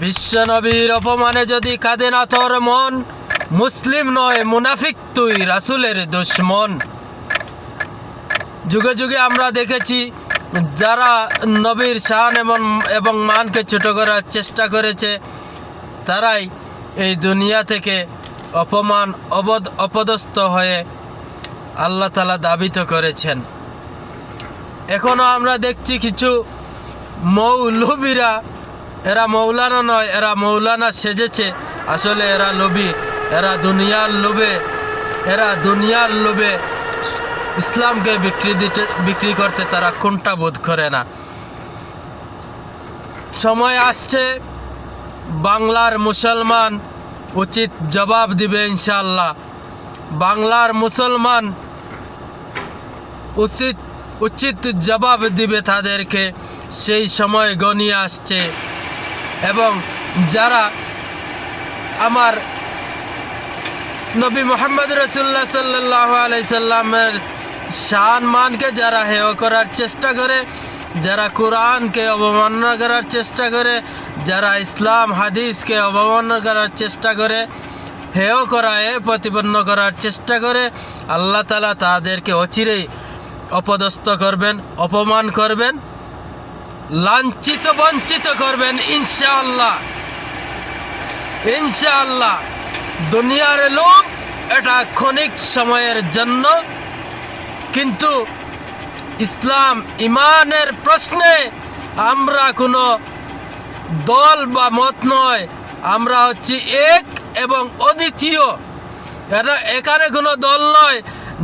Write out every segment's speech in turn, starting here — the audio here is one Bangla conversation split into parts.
বিশ্বনবীর অপমানে যদি কাঁদে না তোর মন, মুসলিম নয়, মুনাফিক তুই, রাসুলের দুশ্মন। যুগে যুগে আমরা দেখেছি, যারা নবীর শান এবং এবং মানকে ছোট করার চেষ্টা করেছে, তারাই এই দুনিয়া থেকে অপমান, অবদ, অপদস্থ হয়ে আল্লাহ তালা দাবিত করেছেন। এখনও আমরা দেখছি কিছু মৌলবীরা এরা মৌলানা নয়, এরা মৌলানা সেজেছে। আসলে এরা লোভী, এরা দুনিয়ার লোভে, এরা দুনিয়ার লোভে। ইসলামকে বিক্রি দিতে, বিক্রি করতে তারা কোনটা বোধ করে না। সময় আসছে, বাংলার মুসলমান উচিত জবাব দিবে ইনশাল্লাহ বাংলার মুসলমান উচিত উচিত জবাব দিবে তাদেরকে। সেই সময় গনিয়ে আসছে। এবং যারা আমার নবী মোহাম্মদ রসুল্লাহ সাল্লাহ আলাইসাল্লামের শান মানকে যারা হেয় করার চেষ্টা করে, যারা কোরআনকে অবমাননা করার চেষ্টা করে, যারা ইসলাম হাদিসকে অবমাননা করার চেষ্টা করে, হেয় করা এ প্রতিপন্ন করার চেষ্টা করে, আল্লাহ তালা তাদেরকে অচিরেই অপদস্থ করবেন, অপমান করবেন। লাঞ্ছিত, বঞ্চিত করবেন, ইনশাআল্লাহ। ইনশাআল্লাহ। দুনিয়ার লোক এটা ক্ষণিক সময়ের জন্য, কিন্তু ইসলাম ইমানের প্রশ্নে আমরা কোনো দল বা মত নয়, আমরা হচ্ছি এক এবং অদ্বিতীয়। এটা এখানে কোনো দল নয়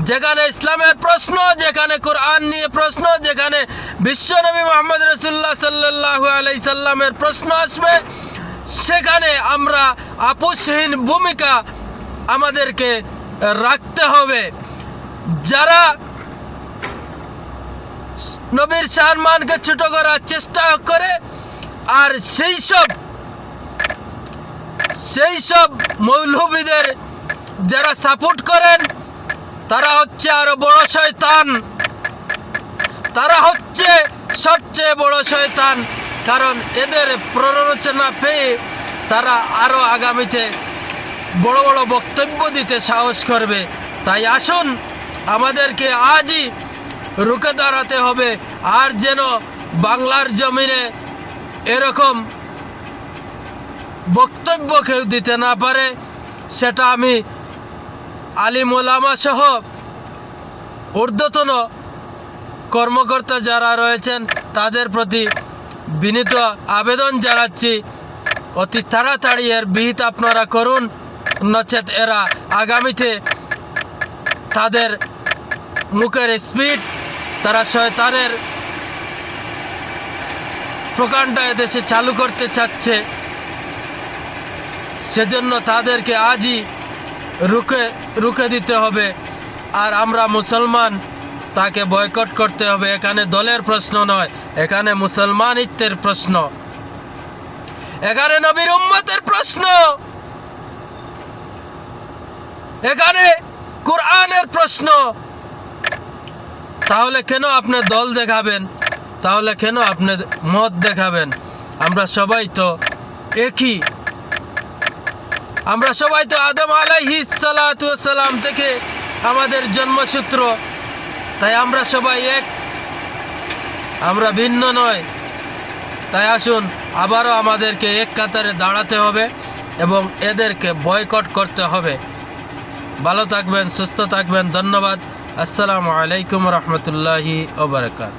যেখানে ইসলামের প্রশ্ন, যেখানে কোরআন নিয়ে প্রশ্ন, যেখানে বিশ্বনবী মোহাম্মদ রসুল্লাহ সাল্লাহ আলাই সাল্লামের প্রশ্ন আসবে, সেখানে আমরা আপোষহীন ভূমিকা আমাদেরকে রাখতে হবে। যারা নবীর সম্মানকে ছোট করার চেষ্টা করে, আর সেই সব সেই সব মৌলভীদের যারা সাপোর্ট করেন তারা হচ্ছে আরও বড় শয়তান। তারা হচ্ছে সবচেয়ে বড় শয়তান। কারণ এদের প্ররোচনা পেয়ে তারা আরও আগামীতে বড় বড় বক্তব্য দিতে সাহস করবে। তাই আসুন, আমাদেরকে আজই রুখে দাঁড়াতে হবে। আর যেন বাংলার জমিনে এরকম বক্তব্য কেউ দিতে না পারে, সেটা আমি আলিম ওলামা সহ ঊর্ধ্বতন কর্মকর্তা যারা রয়েছেন, তাদের প্রতি বিনীত আবেদন জানাচ্ছি। অতি তাড়াতাড়ি এর বিহিত আপনারা করুন, নচেত এরা আগামীতে তাদের মুখের স্পিড, তারা শয়তানের প্রকাণ্ডা এদেশে চালু করতে চাচ্ছে। সেজন্য তাদেরকে আজই রুখে রুখে দিতে হবে। আর আমরা মুসলমান, তাকে বয়কট করতে হবে। এখানে দলের প্রশ্ন নয়, এখানে মুসলমান মুসলমানিত্বের প্রশ্ন। এখানে নবীর উম্মতের প্রশ্ন। এখানে কোরআনের প্রশ্ন। তাহলে কেন আপনি দল দেখাবেন? তাহলে কেন আপনি মত দেখাবেন? আমরা সবাই তো একই। আমরা সবাই তো আদম আলাইহি সালাম থেকে আমাদের জন্মসূত্র। তাই আমরা সবাই এক। আমরা ভিন্ন নয়। তাই আসুন, আবারও আমাদেরকে এক কাতারে দাঁড়াতে হবে এবং এদেরকে বয়কট করতে হবে। ভালো থাকবেন, সুস্থ থাকবেন, ধন্যবাদ। আসসালামু আলাইকুম রহমতুল্লাহি ওবরাকাত।